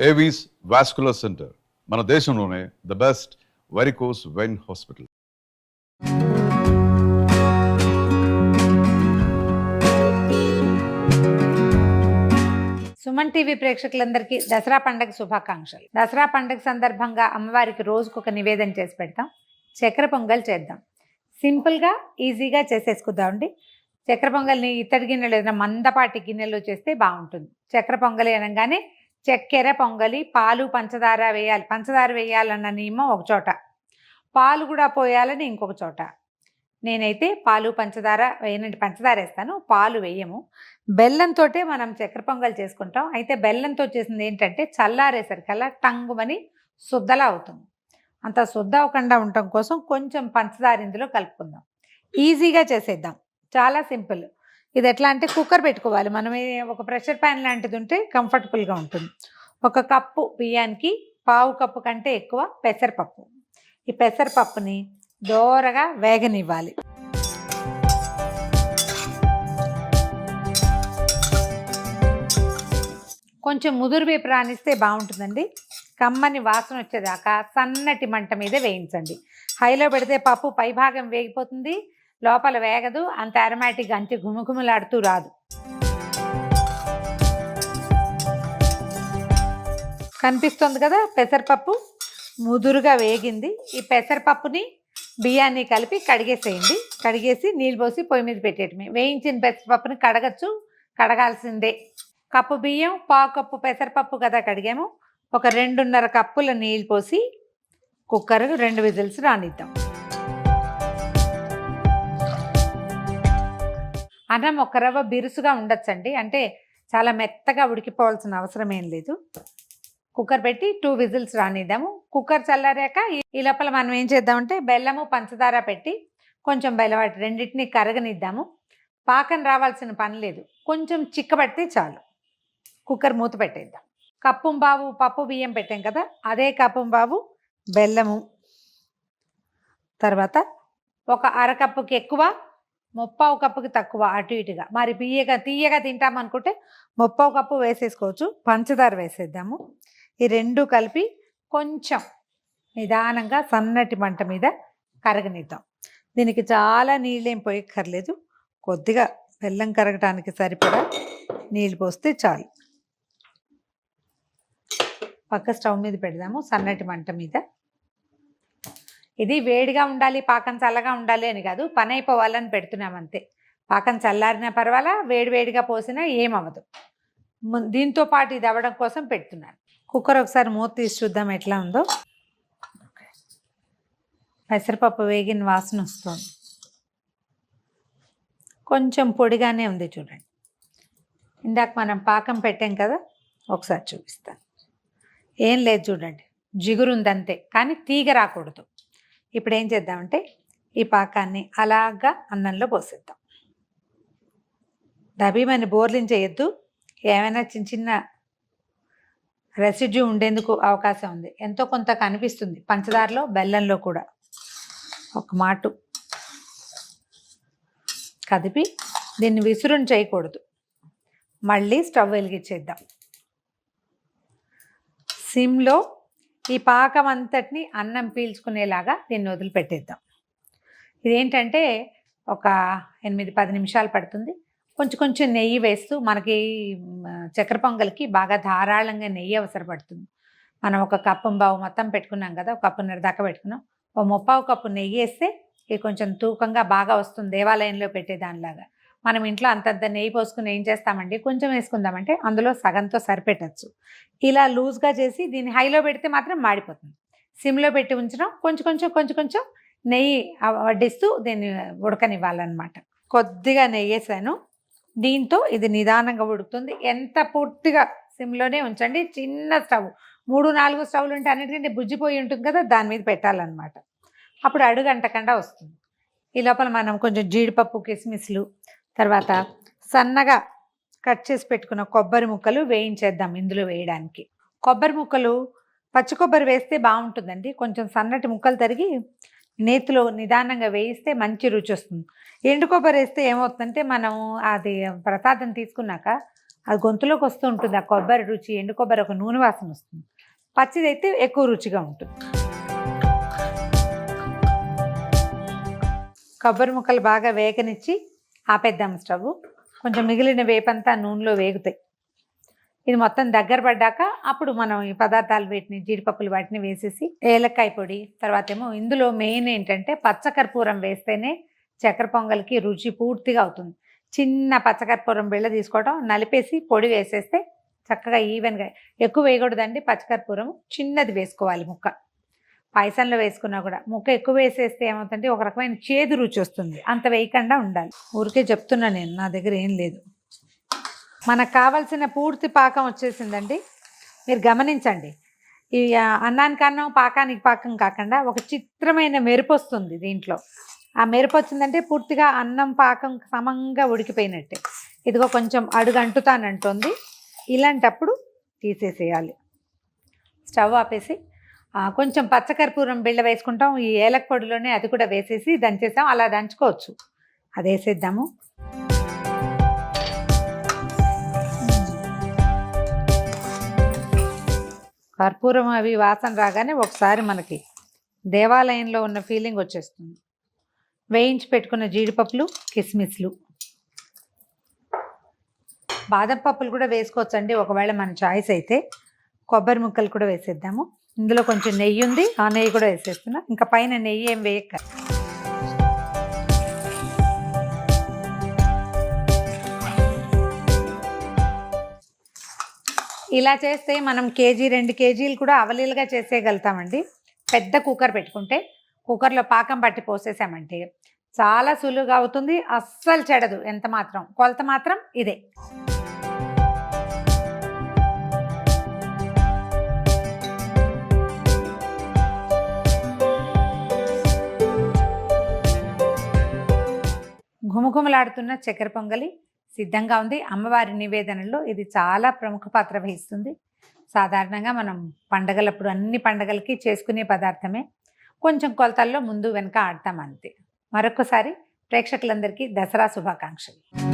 Avis vascular centre మన దేశంలోనే the best varicose vein hospital Suman TV ప్రేక్షకులందరికీ దసరా పండగ శుభాకాంక్షలు. దసరా పండగ సందర్భంగా అమ్మవారికి రోజుకు ఒక నివేదన చేసి పెడతాం. చక్కెర పొంగల్ చేద్దాం. సింపుల్గా ఈజీగా చేసేసుకుందామండి చక్కెర పొంగల్ని ఇత్తడి గిన్నెలు ఏదైనా మందపాటి గిన్నెలో చేస్తే బాగుంటుంది. చక్కెర పొంగలి అనగానే చక్కెర పొంగలి పాలు పంచదార వేయాలి. పంచదార వేయాలన్న నియమం ఒక చోట. పాలు కూడా పోయాలని ఇంకొక చోట. నేనైతే పాలు పంచదార వేయనండి పంచదార వేస్తాను పాలు వేయము. బెల్లంతో మనం చక్కెర పొంగల్ చేసుకుంటాం. అయితే బెల్లంతో చేసింది ఏంటంటే చల్లారేసరికల్లా టంగుమని శుద్ధలా అవుతుంది. అంత శుద్ధ అవ్వకుండా ఉండటం కోసం కొంచెం పంచదార ఇందులో కలుపుకుందాం. ఈజీగా చేసేద్దాం. చాలా సింపుల్. ఇది ఎట్లా అంటే కుక్కర్ పెట్టుకోవాలి. మనం ఒక ప్రెషర్ ప్యాన్ లాంటిది ఉంటే కంఫర్టబుల్గా ఉంటుంది. ఒక కప్పు బియ్యానికి పావు కప్పు కంటే ఎక్కువ పెసరపప్పు. ఈ పెసరపప్పుని దోరగా వేగనివ్వాలి. కొంచెం ముదురు వేపు బాగుంటుందండి. కమ్మని వాసన వచ్చేదాకా సన్నటి మంట మీద వేయించండి. హైలో పెడితే పప్పు పైభాగం వేగిపోతుంది. లోపల వేగదు అంత అరమాటిక్ అంతే గుమగుమలాడుతూ రాదు. కనిపిస్తుంది కదా పెసరపప్పు? ముదురుగా వేగింది. ఈ పెసరపప్పుని బియ్యాన్ని కలిపి కడిగేసేయండి. కడిగేసి నీళ్ళు పోసి పొయ్యి మీద పెట్టేయటమే. వేయించిన పెసరపప్పుని కడగచ్చు కడగాల్సిందే. కప్పు బియ్యం పావు కప్పు పెసరపప్పు కదా కడిగాము. ఒక రెండున్నర కప్పుల నీళ్ళు పోసి కుక్కర్ రెండు విజిల్స్ రానిద్దాం. అన్నం ఒక రవ్వ బిరుసుగా ఉండొచ్చండి. అంటే చాలా మెత్తగా ఉడికిపోవాల్సిన అవసరం ఏం లేదు. కుక్కర్ పెట్టి టూ విజిల్స్ రానిద్దాము. కుక్కర్ చల్లారాక ఈ- లోపల మనం ఏం చేద్దామంటే బెల్లము పంచదార పెట్టి కొంచెం బెల్లవాటి రెండింటిని కరగనిద్దాము. పాకం రావాల్సిన పని లేదు. కొంచెం చిక్కబడితే చాలు. కుక్కర్ మూత పెట్టేద్దాం. కప్పు బావు పప్పు బియ్యం పెట్టాం కదా అదే కప్పు బావు బెల్లము. తర్వాత ఒక అరకప్పుకి ఎక్కువ ముప్పావు కప్పుకి తక్కువ అటు ఇటుగా. మరి బియ్యగా తీయగా తింటామనుకుంటే ముప్పావు కప్పు వేసేసుకోవచ్చు. పంచదార వేసేద్దాము. ఈ రెండు కలిపి కొంచెం నిదానంగా సన్నటి మంట మీద కరగనిద్దాం. దీనికి చాలా నీళ్ళేం పోయక్కర్లేదు. కొద్దిగా బెల్లం కరగటానికి సరిపడా నీళ్ళు పోస్తే చాలు. పక్క స్టవ్ మీద పెడదాము సన్నటి మంట మీద. ఇది వేడిగా ఉండాలి పాకం చల్లగా ఉండాలి అని కాదు పని అయిపోవాలని పెడుతున్నాం అంతే. పాకం చల్లారినా పర్వాలా వేడివేడిగా పోసినా ఏమవ్వదు. ము- దీంతో పాటు ఇది అవ్వడం కోసం పెడుతున్నాను. కుక్కర్ ఒకసారి మూత తీసి చూద్దాం ఎట్లా ఉందో. పెసరపప్పు వేగిన వాసన వస్తుంది. కొంచెం పొడిగానే ఉంది చూడండి. ఇందాక మనం పాకం పెట్టాం కదా ఒకసారి చూపిస్తాను. ఏం లేదు చూడండి. జిగురుందంతే కానీ తీగ రాకూడదు. ఇప్పుడు ఏం చేద్దామంటే ఈ పాకాన్ని అలాగా అన్నంలో పోసేద్దాం. డబీమని బోర్లించేయద్దు ఏమైనా చిన్న చిన్న రెసిడ్యూ ఉండేందుకు అవకాశం ఉంది. ఎంతో కొంత కనిపిస్తుంది పంచదారలో బెల్లంలో కూడా. ఒక మాటు కదిపి దీన్ని విసురుని చేయకూడదు. మళ్ళీ స్టవ్ వెలిగించేద్దాం. సిమ్లో ఈ పాకం అంతటిని అన్నం పీల్చుకునేలాగా దీన్ని వదిలిపెట్టేద్దాం. ఇదేంటంటే ఒక ఎనిమిది పది నిమిషాలు పడుతుంది. కొంచెం కొంచెం నెయ్యి వేస్తూ మనకి చక్కెర పొంగల్కి బాగా ధారాళంగా నెయ్యి అవసరపడుతుంది. మనం ఒక కప్పు బావు మొత్తం పెట్టుకున్నాం కదా ఒక కప్పున్నర దాకా పెట్టుకున్నాం. ఒక ముప్పావు కప్పు నెయ్యి వేస్తే ఇది కొంచెం తూకంగా బాగా వస్తుంది దేవాలయంలో పెట్టే దానిలాగా. మనం ఇంట్లో అంతంత నెయ్యి పోసుకుని ఏం చేస్తామండి? కొంచెం వేసుకుందామంటే అందులో సగంతో సరిపెట్టచ్చు. ఇలా లూజ్గా చేసి దీన్ని హైలో పెడితే మాత్రం మాడిపోతుంది. సిమ్లో పెట్టి ఉంచడం కొంచెం కొంచెం కొంచెం కొంచెం నెయ్యి వడ్డిస్తూ దీన్ని ఉడకనివ్వాలన్నమాట. కొద్దిగా నెయ్యి వేసాను. దీంతో ఇది నిదానంగా ఉడుకుతుంది. ఎంత పూర్తిగా సిమ్లోనే ఉంచండి. చిన్న స్టవ్ మూడు నాలుగు స్టవ్లు ఉంటే అన్నిటికంటే బుజ్జిపోయి ఉంటుంది కదా దాని మీద పెట్టాలన్నమాట. అప్పుడు అడుగు అంటకుండా వస్తుంది. ఈ లోపల మనం కొంచెం జీడిపప్పు కిస్మిస్లు తర్వాత సన్నగా కట్ చేసి పెట్టుకున్న కొబ్బరి ముక్కలు వేయించేద్దాం ఇందులో వేయడానికి. కొబ్బరి ముక్కలు పచ్చి కొబ్బరి వేస్తే బాగుంటుందండి. కొంచెం సన్నటి ముక్కలు తరిగి నేతిలో నిదానంగా వేయిస్తే మంచి రుచి వస్తుంది. ఎండు కొబ్బరి వేస్తే ఏమవుతుందంటే మనం అది ప్రసాదం తీసుకున్నాక అది గొంతులోకి వస్తూ ఉంటుంది. ఆ కొబ్బరి రుచి ఎండు కొబ్బరి ఒక నూనె వాసన వస్తుంది. పచ్చిదైతే ఎక్కువ రుచిగా ఉంటుంది. కొబ్బరి ముక్కలు బాగా వేగనిచ్చి ఆపేద్దాం స్టవ్. కొంచెం మిగిలిన వేపంతా నూనెలో వేగుతాయి. ఇది మొత్తం దగ్గర పడ్డాక అప్పుడు మనం ఈ పదార్థాలు వీటిని జీడిపప్పులు వాటిని వేసేసి ఏలక్కాయ పొడి తర్వాత ఏమో ఇందులో మెయిన్ ఏంటంటే పచ్చకర్పూరం వేస్తేనే చక్కెర పొంగల్కి రుచి పూర్తిగా అవుతుంది. చిన్న పచ్చకర్పూరం బిళ్ళ తీసుకోవడం నలిపేసి పొడి వేసేస్తే చక్కగా ఈవెన్గా ఎక్కువ వేయకూడదండి పచ్చకర్పూరం చిన్నది వేసుకోవాలి ముక్క. పాయసంలో వేసుకున్నా కూడా. ముక్క ఎక్కువ వేసేస్తే ఏమవుతుందంటే ఒక రకమైన చేదు రుచి వస్తుంది. అంత వేయకుండా ఉండాలి. ఊరికే చెప్తున్నా నేను. నా దగ్గర ఏం లేదు. మనకు కావాల్సిన పూర్తి పాకం వచ్చేసిందండి. మీరు గమనించండి. ఈ అన్నానికి అన్నం పాకానికి పాకం కాకుండా ఒక చిత్రమైన మెరుపు వస్తుంది దీంట్లో. ఆ మెరుపు వచ్చిందంటే పూర్తిగా అన్నం పాకం సమంగా ఉడికిపోయినట్టే. ఇదిగో కొంచెం అడుగు అంటుతానంటుంది. ఇలాంటప్పుడు తీసేసేయాలి. స్టవ్ ఆపేసి కొంచెం పచ్చకర్పూరం బిళ్ళ వేసుకుంటాం ఈ ఏలక పొడిలోనే అది కూడా వేసేసి దంచేసాం అలా దంచుకోవచ్చు. అది వేసేద్దాము. కర్పూరం అవి వాసన రాగానే ఒకసారి మనకి దేవాలయంలో ఉన్న ఫీలింగ్ వచ్చేస్తుంది. వేయించి పెట్టుకున్న జీడిపప్పులు కిస్మిస్లు. బాదం పప్పులు కూడా వేసుకోవచ్చండి. ఒకవేళ మన చాయిస్ అయితే కొబ్బరి ముక్కలు కూడా వేసేద్దాము. ఇందులో కొంచెం నెయ్యి ఉంది. ఆ నెయ్యి కూడా వేసేస్తున్నా. ఇంకా పైన నెయ్యి ఏం వేయక ఇలా చేస్తే మనం కేజీ రెండు కేజీలు కూడా అవలీలుగా చేసేయగలుగుతామండి. పెద్ద కుక్కర్ పెట్టుకుంటే కుక్కర్లో పాకం పట్టి పోసేసామంటే చాలా సులువుగా అవుతుంది. అస్సలు చెడదు. ఎంత మాత్రం కొలత మాత్రం ఇదే. ఘుమఘుమలాడుతున్న చక్కెర పొంగలి సిద్ధంగా ఉంది. అమ్మవారి నివేదనలో ఇది చాలా ప్రముఖ పాత్ర వహిస్తుంది. సాధారణంగా మనం పండగలప్పుడు అన్ని పండగలకి చేసుకునే పదార్థమే. కొంచెం కొలతల్లో ముందు వెనుక ఆడతాం అంతే. మరొకసారి ప్రేక్షకులందరికీ దసరా శుభాకాంక్షలు.